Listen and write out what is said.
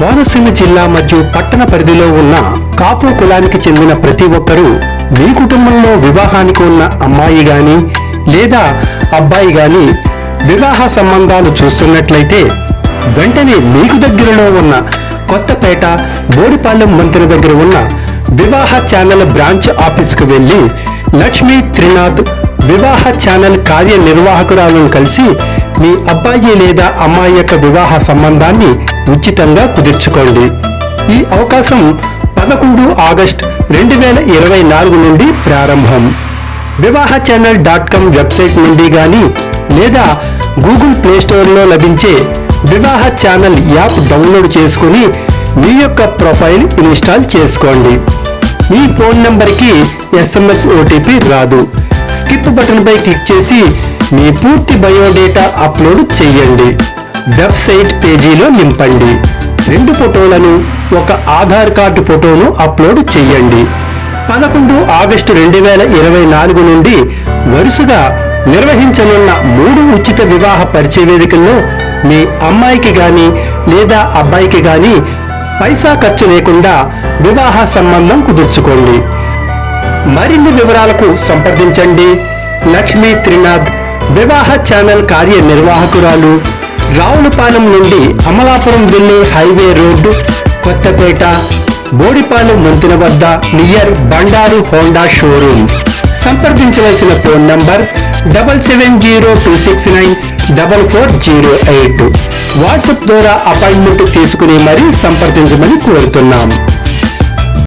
కోనసీమ జిల్లా మరియు పట్టణ పరిధిలో ఉన్న కాపు కులానికి చెందిన ప్రతి ఒక్కరూ మీ కుటుంబంలో వివాహానికి ఉన్న అమ్మాయి గాని లేదా అబ్బాయి గాని వివాహ సంబంధాలు చూస్తున్నట్లయితే వెంటనే మీకు దగ్గరలో ఉన్న కొత్తపేట బోడిపాలెం వంతెన దగ్గర ఉన్న వివాహ ఛానల్ బ్రాంచ్ ఆఫీస్కు వెళ్ళి లక్ష్మీ త్రినాథ్ వివాహ ఛానల్ కార్యనిర్వాహకురాలను కలిసి మీ అబ్బాయి లేదా అమ్మాయి యొక్క వివాహ సంబంధాన్ని ఉచితంగా కుదుర్చుకోండి. ఈ అవకాశం పదకొండు ఆగస్ట్ రెండు వేల ఇరవై నాలుగు నుండి ప్రారంభం. వివాహ ఛానల్ డాట్ కామ్ వెబ్సైట్ నుండి కానీ లేదా గూగుల్ ప్లే స్టోర్లో లభించే వివాహ ఛానల్ యాప్ డౌన్లోడ్ చేసుకుని మీ యొక్క ప్రొఫైల్ ఇన్స్టాల్ చేసుకోండి. మీ ఫోన్ నంబర్కి ఎస్ఎంఎస్ ఓటీపీ రాదు. స్కిప్ బటన్పై క్లిక్ చేసి మీ పూర్తి బయోడేటా అప్లోడ్ చేయండి. వెబ్సైట్ పేజీలో నింపండి. రెండు ఫోటోలను ఒక ఆధార్ కార్డు ఫోటోను అప్లోడ్ చేయండి పదకొండు ఆగస్టు రెండు వేల ఇరవై నాలుగు నుండి వరుసగా నిర్వహించనున్న మూడు ఉచిత వివాహ పరిచయ వేదికల్లో మీ అమ్మాయికి గాని లేదా అబ్బాయికి గాని పైసా ఖర్చు లేకుండా వివాహ సంబంధం కుదుర్చుకోండి. మరిన్ని వివరాలకు సంప్రదించండి. లక్ష్మీ త్రినాథ్ వివాహ ఛానల్ కార్యనిర్వాహకురాలు రావులపాలెం నుండి అమలాపురం వెళ్ళే హైవే రోడ్డు కొత్తపేట బోడిపాలెం వంతెన వద్ద నియర్ బండారు హోండా షోరూమ్. సంప్రదించవలసిన phone number double seven zero two six nine double four zero eight. WhatsApp ద్వారా అపాయింట్మెంట్ తీసుకుని మరీ సంప్రదించమని కోరుతున్నాం.